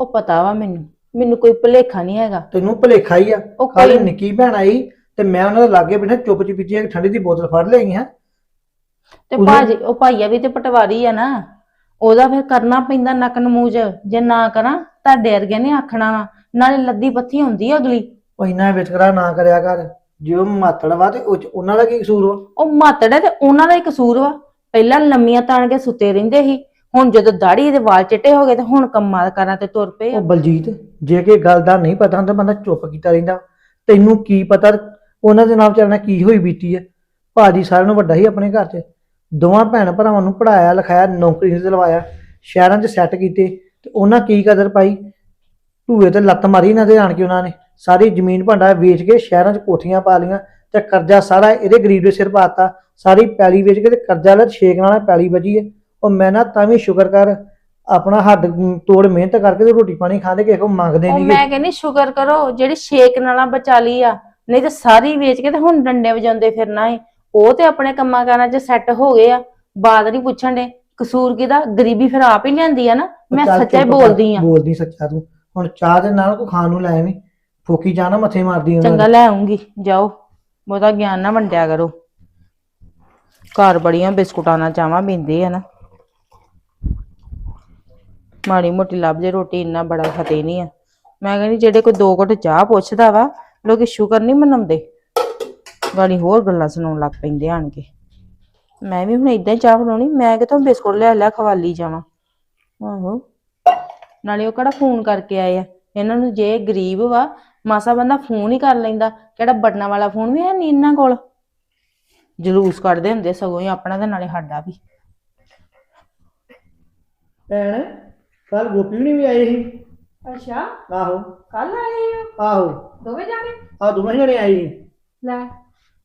ਉਹ ਪਤਾ ਵਾ ਮੈਨੂੰ। ਮੈਨੂੰ ਕੋਈ ਭੁਲੇਖਾ ਨਹੀਂ ਹੈਗਾ। ਤੈਨੂੰ ਭੁਲੇਖਾ ਹੀ ਆ। ਉਹ ਕੱਲ ਕੋਈ ਨਿੱਕੀ ਭੈਣ ਆਈ ਤੇ ਮੈਂ ਉਹਨਾਂ ਦੇ ਲਾਗੇ ਬਿਠਾ ਚੁੱਪ ਚਪੀਤੀ ਇੱਕ ਠੰਡੀ ਦੀ ਬੋਤਲ ਫੜ ਲਈ ਹਾਂ। ਤੇ ਭਾਜੀ ਉਹ ਭਾਈਆ ਵੀ ਤੇ ਪਟਵਾਰੀ ਆ ਨਾ। ਉਹਦਾ ਫਿਰ ਕਰਨਾ ਪੈਂਦਾ ਨੱਕ ਨਮੂਜ। ਜੇ ਨਾ ਕਰਾਂ ਤੁਹਾਡੇ ਵਰਗੇ ਨੇ ਆਖਣਾ ਵਾ ਨਾਲੇ ਲੱਦੀ ਪੱਥੀ ਹੁੰਦੀ ਆ ਅਗਲੀ। ਉਹ ਇੰਨਾ ਵਿਤਕਰਾ ਨਾ ਕਰਿਆ ਕਰ ਜੇ ਉਹ ਮਾਤੜ ਵਾ ਤੇ ਉਹ 'ਚ ਉਹਨਾਂ ਦਾ ਕੀ ਕਸੂਰ ਵਾ? ਉਹ ਮਾਤੜ ਹੈ ਤੇ ਉਹਨਾਂ ਦਾ ਹੀ ਕਸੂਰ ਵਾ। ਪਹਿਲਾਂ ਲੰਮੀਆਂ ਤਾਣ ਕੇ ਸੁੱਤੇ ਰਹਿੰਦੇ ਸੀ ਹੁਣ ਜਦੋਂ ਦਾੜੀ ਦੇ ਵਾਲ ਚਿੱਟੇ ਹੋ ਗਏ ਤੇ ਹੁਣ ਕੰਮਾਂ ਕਰਾਂ ਤੇ ਤੁਰ ਪਏ ਆ। ਉਹ ਬਲਜੀਤ ਜੇ ਕਿ ਗੱਲ ਦਾ ਨਹੀਂ ਪਤਾ ਹੁੰਦਾ ਬੰਦਾ ਚੁੱਪ ਕੀਤਾ ਰਹਿੰਦਾ। ਤੈਨੂੰ ਕੀ ਪਤਾ ਉਹਨਾਂ ਦੇ ਨਾਲ ਚੱਲਣਾ ਕੀ ਹੋਈ ਬੀਤੀ ਹੈ ਭਾਜੀ ਸਾਰਿਆਂ ਨੂੰ ਵੱਡਾ ਹੀ ਆਪਣੇ ਘਰ 'ਚ। ਦੋਵਾਂ ਭੈਣ ਭਰਾਵਾਂ ਨੂੰ ਪੜਾਇਆ ਲਿਖਾਇਆ ਨੌਕਰੀ ਤੇ ਦਿਲਵਾਇਆ ਸ਼ਹਿਰਾਂ 'ਚ ਸੈੱਟ ਕੀਤੇ। ਤੇ ਉਹਨਾਂ ਕੀ ਕਦਰ ਪਾਈ? ਧੂਏ ਤੇ ਲੱਤ ਮਾਰੀ ਨਾ ਤੇ ਆਣ ਕੇ ਉਹਨਾਂ ਨੇ। ਸਾਰੀ ਜ਼ਮੀਨ ਭਾਂਡਾ ਵੇਚ ਕੇ ਸ਼ਹਿਰਾਂ 'ਚ ਕੋਠੀਆਂ ਪਾ ਲੀਆਂ ਤੇ ਕਰਜ਼ਾ ਸਾਰਾ ਇਹਦੇ ਗਰੀਬ ਦੇ ਸਿਰ ਪਾਤਾ ਸਾਰੀ ਪੈਲੀ ਵੇਚ ਕੇ ਤੇ ਕਰਜ਼ਾ ਲੈ ਛੇਕ ਨਾਲ ਪੈਲੀ ਬਚੀ ਹੈ ਉਹ ਮੈਂ ਨਾ ਤਾਂ ਵੀ ਸ਼ੁਕਰ ਕਰ ਆਪਣਾ ਹੱਡ ਤੋੜ ਮਿਹਨਤ ਕਰਕੇ ਤੇ ਰੋਟੀ ਪਾਣੀ ਖਾਂਦੇ ਕਿਸੇ ਕੋ ਮੰਗਦੇ ਉਹ ਨਹੀਂ ਮੈਂ ਕਹਿੰਦੀ ਸ਼ੁਕਰ ਕਰੋ ਜਿਹੜੀ ਛੇਕ ਨਾਲਾਂ ਬਚਾ ਲਈ ਆ ਨਹੀਂ ਤੇ ਸਾਰੀ ਵੇਚ ਕੇ ਤੇ ਹੁਣ ਡੰਡੇ ਵਜਾਉਂਦੇ ਫਿਰਨਾ ਏ। ਉਹ ਤੇ ਆਪਣੇ ਕੰਮਾਂ ਕਾਰਾਂ 'ਚ ਸੈੱਟ ਹੋ ਗਏ ਆ ਬਾਤ ਨਹੀਂ ਪੁੱਛਣ ਦੇ ਕਸੂਰ ਕਿਹਦਾ? ਗਰੀਬੀ ਫਿਰ ਆਪ ਹੀ ਲਿਆਂਦੀ ਆ ਨਾ? ਮੈਂ ਚੱਲ ਸੱਚਾ ਹੀ ਚੁੱਪ ਕਰ, ਬੋਲਦੀ ਆ। ਬੋਲਦੀ ਸੱਚਾ ਤੂੰ। ਹੁਣ ਚਾਹ ਦੇ ਨਾਲ ਕੋ ਖਾਣ ਨੂੰ ਲੈ ਆਵੀਂ। ਫੋਕੀ ਨਾ ਮੱਥੇ ਮਾਰਦੀ ਉਹਨਾਂ ਚੰਗਾ ਦੇ। ਲੈ ਆਉਂਗੀ। ਜਾਓ। ਬਹੁਤਾ ਗਿਆਨ ਨਾ ਵੰਡਿਆ ਕਰੋ। ਘਰ ਬੜੀਆਂ ਬਿਸਕੁਟਾਂ ਨਾਲ ਚਾਵਾਂ ਪੀਂਦੇ ਆ ਨਾ। ਮਾੜੀ ਮੋਟੀ ਲੱਭ ਜੇ ਰੋਟੀ ਇੰਨਾ ਬੜਾ ਫਤੇ ਨਹੀਂ ਆ। ਮੈਂ ਕਹਿੰਦੀ ਜਿਹੜੇ ਕੋਈ ਦੋ ਘੁੱਟ ਚਾਹ ਪੁੱਛਦਾ ਵਾ ਲੋਕੀ ਸ਼ੁਕਰ ਨਹੀਂ ਮਨਾਉਂਦੇ। ਗਾੜੀ ਹੋਰ ਗੱਲਾਂ ਸੁਣਾਉਣ ਲੱਗ ਪੈਂਦੇ ਆਣ ਕੇ। ਮੈਂ ਵੀ ਹੁਣ ਇਦਾਂ ਹੀ ਚਾਹ ਬਣਾਉਣੀ ਮੈਂ ਕਿਥੋਂ ਬਿਸਕੁਟ ਲਿਆ ਲਿਆ ਖਵਾਲੀ ਜਾਵਾਂ। ਆਹੋ। ਨਾਲੇ ਉਹ ਕਿਹੜਾ ਫੋਨ ਕਰਕੇ ਆਏ ਆ। ਇਹਨਾਂ ਨੂੰ ਜੇ ਗਰੀਬ ਵਾ ਮਾਸਾ ਬੰਦਾ ਫੋਨ ਹੀ ਕਰ ਲੈਂਦਾ ਕਿਹੜਾ ਬਟਨਾਂ ਵਾਲਾ ਫੋਨ ਵੀ ਹੈ ਨਹੀਂ ਇਹਨਾਂ ਕੋਲ। ਜਲੂਸ ਕੱਢਦੇ ਹੁੰਦੇ ਸਗੋਂ ਹੀ ਆਪਣਾ ਤੇ ਨਾਲੇ ਸਾਡਾ ਵੀ। ਭੈਣ ਕੱਲ ਗੋਪੀ ਵੀ ਨਹੀਂ ਵੀ ਆਏ ਸੀ। ਅੱਛਾ। ਆਹੋ। ਕੱਲ ਆਏ ਆਹੋ। ਦੋਵੇਂ ਜਾਣੇ? ਆ ਦੋਵੇਂ ਜਣੇ ਆਏ ਸੀ। ਲੈ।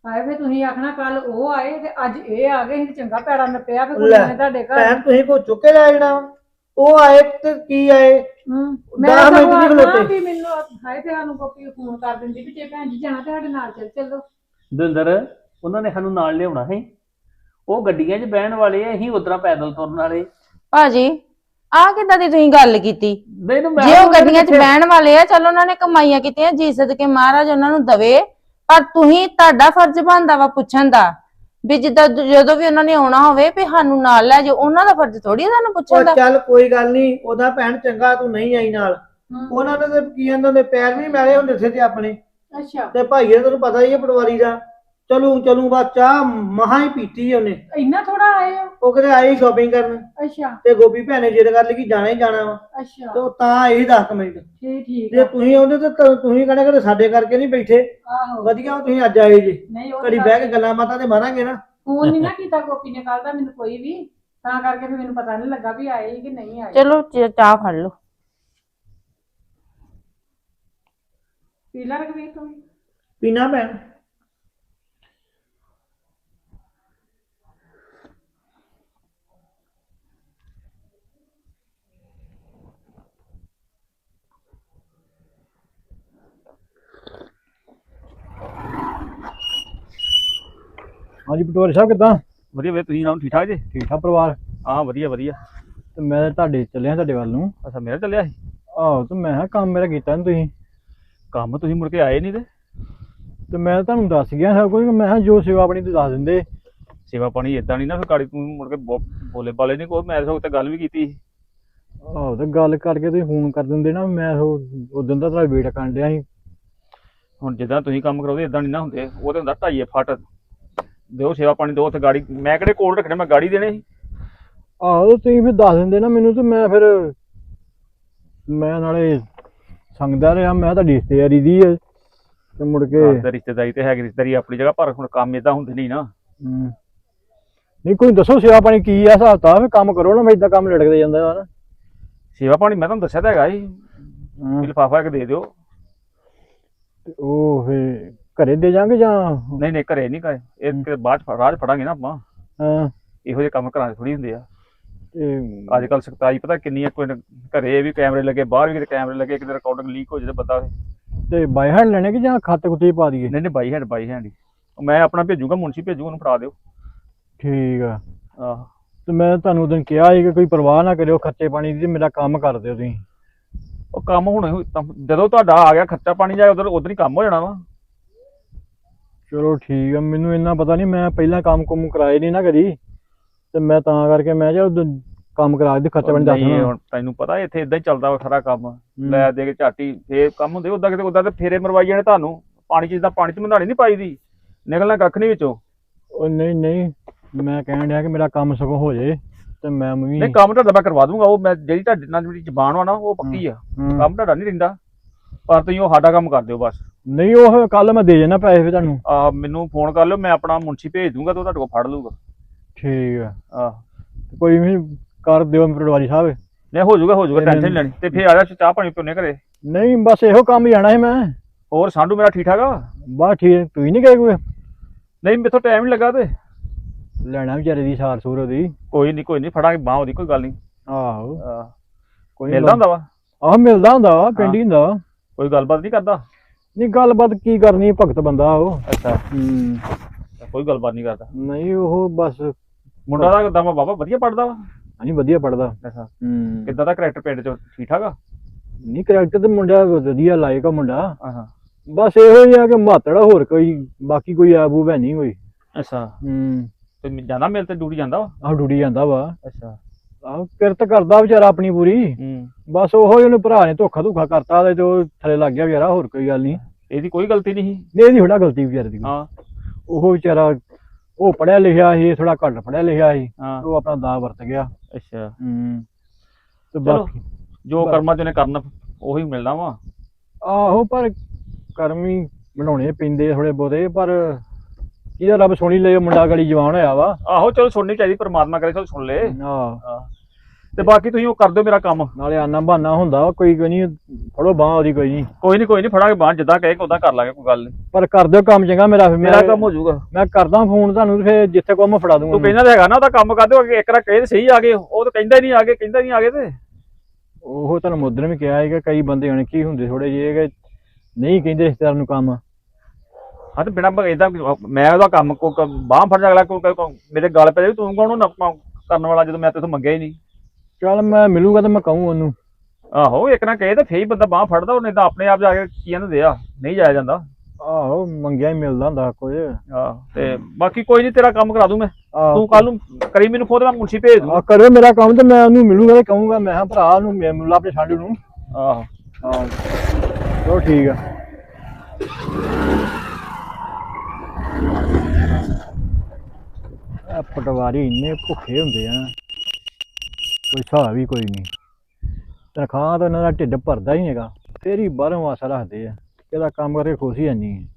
ਆਏ ਫੇ ਤੁਸੀਂ ਆਖਣਾ ਕੱਲ ਉਹ ਆਏ ਤੇ ਅੱਜ ਇਹ ਆ ਗਏ ਸੀ ਚੰਗਾ ਪੈੜਾ ਨੱਪਿਆ ਫੇ ਕੁੜੀਆਂ ਨੇ ਤੁਹਾਡੇ ਘਰ ਭੈਣ ਤੁਸੀਂ ਕੋ ਚੁੱਕੇ ਲੈ ਜਾਣਾ? ਉਹ ਆਏ ਤੇ ਕੀ ਆਏ? ਮੈਂ ਤਾਂ ਨੀ ਖਲੋਤੇ। ਵੀ ਮੈਨੂੰ ਹਾਏ ਤੇ ਸਾਨੂੰ ਕੋਪੀ ਫੋਨ ਕਰ ਦਿੰਦੀ ਵੀ ਜੇ ਭੈਣ ਜੀ ਜਾਣਾ ਤੇ ਸਾਡੇ ਨਾਲ ਚੱਲ ਚੱਲੋ। ਦਵਿੰਦਰ ਉਹਨਾਂ ਨੇ ਸਾਨੂੰ ਨਾਲ ਲਿਆਉਣਾ ਹੈ ਉਹ ਗੱਡੀਆਂ 'ਚ ਬਹਿਣ ਵਾਲੇ ਆ ਅਸੀਂ ਉਧਰਾਂ ਪੈਦਲ ਤੁਰਨ ਵਾਲੇ। ਭਾਜੀ ਆਹ ਕਿੱਦਾਂ ਦੀ ਤੁਸੀਂ ਗੱਲ ਕੀਤੀ? ਜੇ ਉਹ ਗੱਡੀਆਂ 'ਚ ਬਹਿਣ ਵਾਲੇ ਆ ਚਲੋ ਉਹਨਾਂ ਨੇ ਕਮਾਈਆਂ ਕੀਤੀਆਂ ਜੀ ਸਦਕੇ ਮਹਾਰਾਜ ਉਹਨਾਂ ਨੂੰ ਦਵੇ। ਪਰ ਤੁਸੀਂ ਤੁਹਾਡਾ ਫਰਜ਼ ਬਣਦਾ ਵਾ ਪੁੱਛਣ ਦਾ ਵੀ ਜਿੱਦਾਂ ਜਦੋਂ ਵੀ ਉਹਨਾਂ ਨੇ ਆਉਣਾ ਹੋਵੇ ਵੀ ਸਾਨੂੰ ਨਾਲ ਲੈ ਜਾਓ ਉਹਨਾਂ ਦਾ ਫਰਜ਼ ਥੋੜੀ ਤੁਹਾਨੂੰ ਪੁੱਛਣ ਉਹ ਦਾ। ਚੱਲ ਕੋਈ ਗੱਲ ਨਹੀਂ ਉਹਦਾ ਭੈਣ ਚੰਗਾ ਤੂੰ ਨਹੀਂ ਆਈ ਨਾਲ। ਉਹਨਾਂ ਨੇ ਤੇ ਕੀ ਕਹਿੰਦੇ ਨੇ ਪੈਰ ਵੀ ਨੀ ਮੈਲੇ ਹੁੰਦੇ ਸੀ ਤੇ ਆਪਣੇ। ਅੱਛਾ। ਤੇ ਭਾਈਏ ਤੈਨੂੰ ਪਤਾ ਹੀ ਹੈ ਪਟਵਾਰੀ ਦਾ। ਚਲੂ ਚਲੂ ਬਸ ਚਾਹ ਮਹਾ ਹੀ ਪੀਤੀ ਉਹਨੇ। ਇੰਨਾ ਥੋੜਾ ਆਏ ਹੋ? ਉਹ ਕਿਤੇ ਆਈ ਸ਼ਾਪਿੰਗ ਕਰਨ। ਅੱਛਾ। ਤੇ ਗੋਪੀ ਭੈਣੇ ਜਿੱਦ ਕਰ ਲਈ ਕਿ ਜਾਣਾ ਹੀ ਜਾਣਾ ਵਾ। ਅੱਛਾ। ਤੇ ਉਹ ਤਾਂ ਆਈ 10 ਮਿੰਟ। ਠੀਕ ਠੀਕ ਜੇ ਤੁਸੀਂ ਆਉਂਦੇ ਤੇ ਤ- ਤੁਸੀਂ ਕਹਿੰਦੇ ਕਿ ਸਾਡੇ ਕਰਕੇ ਨਹੀਂ ਬੈਠੇ। ਆਹੋ। ਵਧੀਆ ਤੁਸੀਂ ਅੱਜ ਆਏ ਜੀ। ਨਹੀਂ ਉਹ ਘੜੀ ਬਹਿ ਕੇ ਗੱਲਾਂ ਬਾਤਾਂ ਤੇ ਮਾਰਾਂਗੇ ਨਾ। ਫੋਨ ਨਹੀਂ ਨਾ ਕੀਤਾ ਗੋਪੀ ਨੇ ਕੱਲ ਦਾ ਮੈਨੂੰ ਕੋਈ ਵੀ। ਤਾਂ ਕਰਕੇ ਫਿਰ ਮੈਨੂੰ ਪਤਾ ਨਹੀਂ ਲੱਗਾ ਵੀ ਆਏ ਕਿ ਨਹੀਂ ਆਏ। ਚਲੋ ਚ- ਚਾਹ ਫੜ ਲਓ। ਪੀਲਾ ਰਗਵੀਰ ਤੂੰ ਵੀ? ਪੀਣਾ ਭੈਣ। ਹਾਂਜੀ ਪਟਵਾਰੀ ਸਾਹਿਬ ਕਿਦਾਂ? ਵਧੀਆ ਵੇ ਤੁਸੀਂ ਨਾਮ ਠੀਕ ਠਾਕ ਜੀ? ਠੀਕ ਠਾਕ ਪਰਿਵਾਰ? ਹਾਂ ਵਧੀਆ ਵਧੀਆ। ਤੇ ਮੈਂ ਤੁਹਾਡੇ ਚੱਲਿਆ ਤੁਹਾਡੇ ਵੱਲ ਨੂੰ। ਅੱਛਾ ਮੇਰਾ ਚੱਲਿਆ ਸੀ? ਆਹੋ ਤੇ ਮੈਂ ਕਿਹਾ ਕੰਮ ਮੇਰਾ ਕੀਤਾ ਨੀ ਤੁਸੀਂ। ਕੰਮ ਤੁਸੀਂ ਮੁੜ ਕੇ ਆਏ ਨਹੀਂ ਤੇ? ਤੇ ਮੈਂ ਤੁਹਾਨੂੰ ਦੱਸ ਗਿਆ ਸਭ ਕੁਝ ਮੈਂ ਕਿਹਾ ਜੋ ਸੇਵਾ ਆਪਣੀ ਤੁਸੀਂ ਦੱਸ ਦਿੰਦੇ। ਸੇਵਾ ਪਾਣੀ ਇਦਾਂ ਨਹੀਂ ਨਾ ਫਿਰ ਗਾੜੀ ਤੂੰ ਮੁੜ ਕੇ ਬੋ- ਬੋਲੇ ਬਾਲੇ ਨਹੀਂ ਕੋਈ। ਮੈਂ ਸਗੋਂ ਤੇ ਗੱਲ ਵੀ ਕੀਤੀ ਸੀ। ਆਹੋ ਤੇ ਗੱਲ ਕਰਕੇ ਤੁਸੀਂ ਫੋਨ ਕਰ ਦਿੰਦੇ ਨਾ ਮੈਂ ਉਹ ਉਦੋਂ ਦਾ ਤੁਹਾਡਾ ਵੇਟ ਕਰਨ ਡਿਆ ਸੀ। ਹੁਣ ਜਿੱਦਾਂ ਤੁਸੀਂ ਕੰਮ ਕਰਾਉਂਦੇ ਇਦਾਂ ਨਹੀਂ ਨਾ ਹੁੰਦੇ। ਉਹ ਤੇ ਹੁੰਦਾ ਢਾਈਏ ਫਟ। ਦਿਓ ਸੇਵਾ ਪਾਣੀ ਦਿਓ ਉੱਥੇ ਗਾੜੀ। ਮੈਂ ਕਿਹੜੇ ਕੋਲ ਰੱਖਣੇ ਮੈਂ ਗਾੜੀ ਦੇਣੇ ਸੀ। ਆਹੋ ਤੁਸੀਂ ਫਿਰ ਦੱਸ ਦਿੰਦੇ ਨਾ ਮੈਨੂੰ ਤੇ ਮੈਂ ਫਿਰ ਮੈਂ ਨਾਲੇ ਸੰਗਦਾ ਰਿਹਾ ਮੈਂ ਤੁਹਾਡੀ ਰਿਸ਼ਤੇਦਾਰੀ ਦੀ ਹੈ ਤੇ ਮੁੜ ਕੇ ਘਰ ਦਾ ਰਿਸ਼ਤੇਦਾਰੀ ਤੇ ਹੈਗੀ ਰਿਸ਼ਤੇਦਾਰੀ ਆਪਣੀ ਜਗ੍ਹਾ ਪਰ ਹੁਣ ਕੰਮ ਇਦਾਂ ਹੁੰਦੇ ਨਹੀਂ ਨਾ। ਹਮ, ਨਹੀਂ ਕੋਈ ਦੱਸੋ ਸੇਵਾ ਪਾਣੀ ਕੀ ਆ ਹਿਸਾਬ ਤਾਂ ਵੀ ਕੰਮ ਕਰੋ ਨਾ ਮੈਂ ਇਦਾਂ ਕੰਮ ਲਟਕਦੇ ਜਾਂਦਾ ਨਾ ਸੇਵਾ ਪਾਣੀ ਮੈਂ ਤੁਹਾਨੂੰ ਦੱਸਿਆ ਤਾਂ ਹੈਗਾ ਸੀ। ਵੀ ਲਿਫਾਫਾ ਇੱਕ ਦੇ ਦਿਓ। ਤੇ ਉਹ ਫਿਰ ਘਰੇ ਦੇ ਜਾਾਂਗੇ ਜਾਂ? ਨਹੀਂ ਨਹੀਂ ਘਰੇ ਨਹੀਂ ਕਰੇ ਇਹ ਕਿਤੇ ਬਾਅਦ ਚ ਰਾਜ ਫੜਾਂਗੇ ਨਾ ਆਪਾਂ। ਹਾਂ। ਇਹੋ ਜਿਹੇ ਕੰਮ ਘਰਾਂ 'ਚ ਥੋੜੀ ਹੁੰਦੇ ਆ। ਤੇ ਅੱਜ ਕੱਲ ਸਖਤਾਈ ਪਤਾ ਕਿੰਨੀ ਆ ਕੋਈ ਨਾ- ਘਰੇ ਵੀ ਕੈਮਰੇ ਲੱਗੇ ਬਾਹਰ ਵੀ ਕਿਤੇ ਕੈਮਰੇ ਲੱਗੇ ਕਿਤੇ ਰਿਕਾਰਡਿੰਗ ਲੀਕ ਹੋ ਤਾਂ ਬੰਦਾ ਤੇ ਬਾਈ ਹੈਂਡ ਲੈਣੇ ਕਿ ਜਾਂ ਖਾਤੇ ਕੁੱਤੇ ਪਾ ਦਈਏ? ਨਹੀਂ ਨਹੀਂ ਬਾਈ ਹੈਂਡ ਬਾਈ ਹੈਂਡ ਹੀ। ਮੈਂ ਆਪਣਾ ਭੇਜੂਗਾ ਮੁੰਸ਼ੀ ਭੇਜੂ ਉਹਨੂੰ ਫੜਾ ਦਿਓ। ਠੀਕ ਆ। ਆਹ। ਤੇ ਮੈਂ ਤੁਹਾਨੂੰ ਉਦੋਂ ਕਿਹਾ ਸੀ ਕਿ ਕੋਈ ਪਰਵਾਹ ਨਾ ਕਰਿਓ ਖਰਚੇ ਪਾਣੀ ਦੀ ਤੇ ਮੇਰਾ ਕੰਮ ਕਰ ਦਿਓ ਤੁਸੀਂ। ਉਹ ਕੰਮ ਹੁਣ ਇਹੋ- ਤਾਂ ਜਦੋਂ ਤੁਹਾਡਾ ਆ ਗਿਆ ਖਰਚਾ ਪਾਣੀ ਜਾਏ ਉਧਰ ਉਧਰ ਹੀ ਕੰਮ ਹੋ ਜਾਣਾ ਵਾ। ਚਲੋ ਠੀਕ ਆ ਮੈਨੂੰ ਇੰਨਾ ਪਤਾ ਨਹੀਂ ਮੈਂ ਪਹਿਲਾਂ ਕੰਮ ਕੁਮ ਕਰਾਏ ਨਹੀਂ ਨਾ ਕਦੀ। ਤੇ ਮੈਂ ਤਾਂ ਕਰਕੇ ਮੈਂ ਕਿਹਾ ਉਦੋਂ ਕੰਮ ਕਰਾ ਦੇ ਖਰਚਾ ਦੱਸ ਨਹੀਂ, ਹੁਣ ਤੈਨੂੰ ਪਤਾ ਇੱਥੇ ਇਦਾਂ ਹੀ ਚੱਲਦਾ ਵਾ ਸਾਰਾ ਕੰਮ। ਲੈ ਦੇ ਕੇ ਝਾਟੀ ਫੇਰ ਕੰਮ ਹੁੰਦੇ ਉਦਾਂ ਕਿਤੇ ਉਦਾਂ ਤੇ ਫੇਰੇ ਮਰਵਾਈ ਜਾਣੇ ਤੁਹਾਨੂੰ। ਪਾਣੀ ਚ ਜਿੱਦਾਂ ਪਾਣੀ ਚ ਮੰਧਾਣੀ ਨਹੀਂ ਪਾਈ ਦੀ ਨਿਕਲਣਾ ਕੱਖ ਨਹੀਂ ਵਿੱਚੋਂ। ਉਹ ਨਹੀਂ ਨਹੀਂ ਮੈਂ ਕਹਿਣ ਡਿਆ ਕਿ ਮੇਰਾ ਕੰਮ ਸਗੋਂ ਹੋ ਜੇ ਤੇ ਮੈਂ ਵੀ ਨਹੀਂ ਕੰਮ ਤੁਹਾਡਾ ਮੈਂ ਕਰਵਾ ਦੂੰਗਾ ਉਹ ਮੈਂ ਜਿਹੜੀ ਤੁਹਾਡੇ ਨਾਲ ਜਿਹੜੀ ਜ਼ਬਾਨ ਵਾ ਨਾ ਉਹ ਪੱਕੀ ਆ। ਹੂੰ। ਕੰਮ ਤੁਹਾਡਾ ਨਹੀਂ ਰਹਿੰਦਾ ਪਰ ਤੁਸੀਂ ਉਹ ਸਾਡਾ ਕੰਮ ਕਰ ਦਿਓ ਬਸ। ਨਹੀਂ ਉਹ ਕੱਲ ਮੈਂ ਦੇ ਜਾਣਾ ਪੈਸੇ ਫਿਰ ਤੁਹਾਨੂੰ। ਆ ਮੈਨੂੰ ਫੋਨ ਕਰ ਲਿਓ ਮੈਂ ਆਪਣਾ ਮੁੰਸ਼ੀ ਭੇਜ ਦੂੰਗਾ ਤੇ ਉਹ ਤੁਹਾਡੇ ਕੋਲ ਫੜ ਲੂਗਾ। ਠੀਕ ਆ। ਆ। ਕੋਈ ਵੀ ਕਰ ਦਿਓ ਪਟਵਾਰੀ ਸਾਹਿਬ। ਨਹੀਂ ਹੋ ਜਾਊਗਾ ਹੋ ਜਾਊਗਾ ਨਹੀਂ, ਟੈਨਸ਼ਨ ਲੈਣੀ। ਤੇ ਫੇਰ ਆ ਜਾ ਚਾਹ ਪਾਣੀ ਪਿਉਣੇ ਘਰੇ। ਨਹੀਂ ਬਸ ਇਹੋ ਕੰਮ ਜਾਣਾ ਸੀ ਮੈਂ। ਹੋਰ ਸਾਂਢੂ ਮੇਰਾ ਠੀਕ ਠਾਕ ਆ? ਬਸ ਠੀਕ ਤੁਸੀਂ ਨਹੀਂ ਗਏ ਕੋਈ? ਨਹੀਂ ਮੇਥੋਂ ਟਾਈਮ ਨਹੀਂ ਲੱਗਾ ਤੇ। ਲੈਣਾ ਵਿਚਾਰੇ ਦੀ ਸਾਰ ਸੂਰ ਉਹਦੀ ਕੋਈ ਨਹੀਂ ਕੋਈ ਨਹੀਂ ਫੜਾਂਗੇ ਬਾਹ ਉਹਦੀ ਕੋਈ ਗੱਲ ਨਹੀਂ ਆਹੋ। ਕੋਈ ਮਿਲਦਾ ਹੁੰਦਾ ਵਾ? ਆਹ ਮਿਲਦਾ ਹੁੰਦਾ ਵਾ ਪਿੰਡ ਹੀ ਹੁੰਦਾ। ਕੋਈ ਗੱਲਬਾਤ ਨਹੀਂ ਕਰਦਾ? ਨਹੀਂ ਗੱਲਬਾਤ ਕੀ ਕਰਨੀ ਭਗਤ ਬੰਦਾ ਉਹ। ਅੱਛਾ। ਹੂੰ। ਕੋਈ ਗੱਲਬਾਤ ਨਹੀਂ ਕਰਦਾ। ਨਹੀਂ ਉਹ ਬਸ ਮੁੰਡਾ ਦਾ ਦਮਾ ਬਾਬਾ ਵਧੀਆ ਪੜਦਾ ਵਾ? ਨਹੀਂ ਵਧੀਆ ਪੜਦਾ ਅੱਛਾ। ਹੂੰ। ਕਿੱਦਾਂ ਦਾ ਕਰੈਕਟਰ ਪਿੰਡ ਚ ਠੀਕ ਠਾਕ ਆ? ਨਹੀਂ ਕਰੈਕਟਰ ਤੇ ਮੁੰਡਾ ਵਧੀਆ ਲਾਇਕ ਆ ਮੁੰਡਾ। ਆਹਾਂ। ਬਸ ਇਹੋ ਹੀ ਆ ਕਿ ਮਾਤੜਾ ਹੋਰ ਕੋਈ ਬਾਕੀ ਕੋਈ ਆਬੂ ਹੈ ਨਹੀਂ ਕੋਈ ਅੱਛਾ। ਹੂੰ। ਤੇ ਜਾਂਦਾ ਮਿਲ ਤੇ ਡਿਊਟੀ ਜਾਂਦਾ ਵਾ? ਆਹ ਡੁੱਡੀ ਜਾਂਦਾ ਵਾ। ਅੱਛਾ। ਆਹ ਕਿਰਤ ਕਰਦਾ ਵਿਚਾਰਾ ਆਪਣੀ ਪੂਰੀ। ਹੂੰ। ਬਸ ਉਹੋ ਹੀ ਉਹਨੇ ਭਰਾ ਨੇ ਧੋਖਾ ਧੋਖਾ ਕਰਤਾ ਤੇ ਉਹ ਥੱਲੇ ਲੱਗ ਗਿਆ ਵਿਚਾਰਾ ਹੋਰ ਕੋਈ ਗੱਲ ਨਹੀਂ। ਇਹਦੀ ਕੋਈ ਗਲਤੀ ਨਹੀਂ ਸੀ? ਨਹੀਂ ਇਹਦੀ ਥੋੜਾ ਗਲਤੀ ਵਿਚਾਰੇ ਦੀ। ਹਾਂ। ਉਹ ਵਿਚਾਰਾ ਉਹ ਪੜਿਆ ਲਿਖਿਆ ਸੀ ਥੋੜਾ ਘੱਟ ਪੜਿਆ ਲਿਖਿਆ ਸੀ। ਹਾਂ। ਉਹ ਆਪਣਾ ਦਾ ਵਰਤ ਗਿਆ। ਅੱਛਾ। ਹੂੰ। ਤੇ ਚਲੋ। ਬਾਕੀ ਜੋ ਕਰਮਾਂ ਚ ਨੇ ਕਰਨਾ ਉਹੀ ਮਿਲਣਾ ਵਾ। ਆਹੋ ਪਰ ਕਰਮੀ ਬਣਾਉਣੇ ਪੈਂਦੇ ਥੋੜੇ ਬਹੁਤੇ ਪਰ ਇਹਦਾ ਰੱਬ ਸੁਣੀ ਲਏ ਮੁੰਡਾ ਗਲੀ ਜਵਾਨ ਹੋਇਆ ਵਾ। ਆਹੋ ਚਲੋ ਸੁਣਨੀ ਚਾਹੀਦੀ ਪਰਮਾਤਮਾ ਕਰੇ ਚਲੋ ਸੁਣ ਲੇ ਆਹ ਤੇ ਬਾਕੀ ਤੁਸੀਂ ਉਹ ਕਰ ਦਿਓ ਮੇਰਾ ਕੰਮ। ਨਾਲੇ ਆਨਾ ਬਹਾਨਾ ਹੁੰਦਾ ਵਾ, ਕੋਈ ਕੋਈ ਨਹੀਂ ਫੜੋ ਬਾਹ ਉਹਦੀ ਕੋਈ ਨਹੀਂ। ਕੋਈ ਨਹੀਂ ਕੋਈ ਨਹੀਂ ਫੜਾਂਗੇ ਬਾਹਰ ਜਿੱਦਾਂ ਕਹੇ ਉਦਾਂ ਕਰ ਲਾਂਗੇ ਕੋਈ ਗੱਲ ਨਹੀਂ। ਪਰ ਕਰ ਦਿਓ ਕੰਮ ਚੰਗਾ ਮੇਰਾ ਫਿਰ ਮੇਰਾ ਕੰਮ ਹੋ ਜਾਊਗਾ। ਮੈਂ ਕਰਦਾ ਫੋਨ ਤੁਹਾਨੂੰ ਤੇ ਫਿਰ ਜਿੱਥੇ ਕੋਈ ਮੈਂ ਫੜਾ ਤੂੰ ਦੂੰਗਾ ਕਹਿੰਦਾ ਤਾਂ ਹੈਗਾ ਨਾ ਉਹਦਾ ਕੰਮ ਕਰ ਦਿਓ ਅੱਗੇ ਇੱਕ ਰਾ ਕਹੇ ਤੇ ਸਹੀ ਆ ਗਏ ਉਹ ਤਾਂ ਕਹਿੰਦਾ ਹੀ ਨਹੀਂ ਆ ਗਏ ਕਹਿੰਦਾ ਨਹੀਂ ਆ ਗਏ ਤੇ। ਉਹ ਤੁਹਾਨੂੰ ਮੁੱਦਨ ਵੀ ਕਿਹਾ ਹੈ ਕਿ ਕਈ ਬੰਦੇ ਹਣ ਕੀ ਹੁੰਦੇ ਥੋੜੇ ਜਿਹੇ ਕਿ ਨਹੀਂ ਕਹਿੰਦੇ ਰਿਸ਼ਤੇਦਾਰ ਨੂੰ ਕੰਮ। ਹਾਂ ਤੇ ਬਿਨਾ ਇਦਾਂ ਮੈਂ ਉਹਦਾ ਕੰਮ ਕੋ ਬਾਹ ਫੜ ਜਾ ਅਗਲਾ ਕੋ ਕੋ- ਮੇਰੇ ਗੱਲ ਪੈ ਜਾਵੇ ਤੂੰ ਕੌਣ ਨਾ ਕਰਨ ਵਾਲਾ ਜਦੋਂ ਮੈਂ ਤੇਥੋਂ ਮੰਗਿਆ ਹੀ ਨਹੀਂ। ਚੱਲ ਮੈਂ ਮਿਲੂੰਗਾ ਤੇ ਮੈਂ ਕਹੂੰ ਉਹਨੂੰ। ਆਹੋ ਇੱਕ ਨਾ ਕਹੇ ਤੇ ਫੇਰ ਹੀ ਬੰਦਾ ਬਾਹ ਫੜਦਾ ਉਹਨੇ ਤਾਂ ਆਪਣੇ ਆਪ ਜਾ ਕੇ ਕੀ ਕਹਿੰਦੇ ਆ ਨਹੀਂ ਜਾਇਆ ਜਾਂਦਾ। ਆਹੋ ਮੰਗਿਆ ਹੀ ਮਿਲਦਾ ਹੁੰਦਾ ਕੁਝ ਆਹ ਤੇ ਬਾਕੀ ਕੋਈ ਨਹੀਂ ਤੇਰਾ ਕੰਮ ਕਰਾ ਦੂੰ ਮੈਂ। ਆਹ। ਤੂੰ ਕੱਲ ਨੂੰ ਕਰੀ ਮੈਨੂੰ ਫੋਨ ਤੇ ਮੈਂ ਮੁੰਸ਼ੀ ਭੇਜ ਦੂੰ। ਆ ਕਰੋ ਮੇਰਾ ਕੰਮ ਤੇ ਮੈਂ ਉਹਨੂੰ ਮਿਲੂੰਗਾ ਤੇ ਕਹੂੰਗਾ ਮੈਂ ਕਿਹਾ ਭਰਾ ਨੂੰ ਮੈਂ ਮਿਲਾ ਆਪਣੇ ਸਾਡੂ ਨੂੰ ਆਹੋ। ਹਾਂ ਚਲੋ ਠੀਕ ਆ। ਇਹ ਪਟਵਾਰੀ ਇੰਨੇ ਭੁੱਖੇ ਹੁੰਦੇ ਆ। ਕੋਈ ਸਾਹ ਵੀ ਕੋਈ ਨਹੀਂ। ਤਨਖਾਹ ਤਾਂ ਇਹਨਾਂ ਦਾ ਢਿੱਡ ਭਰਦਾ ਹੀ ਹੈਗਾ। ਫੇਰ ਹੀ ਬਾਹਰੋਂ ਆਸਾ ਰੱਖਦੇ ਆ ਇਹਦਾ ਕੰਮ ਕਰਕੇ ਖੁਸ਼ ਹੀ ਨਹੀਂ।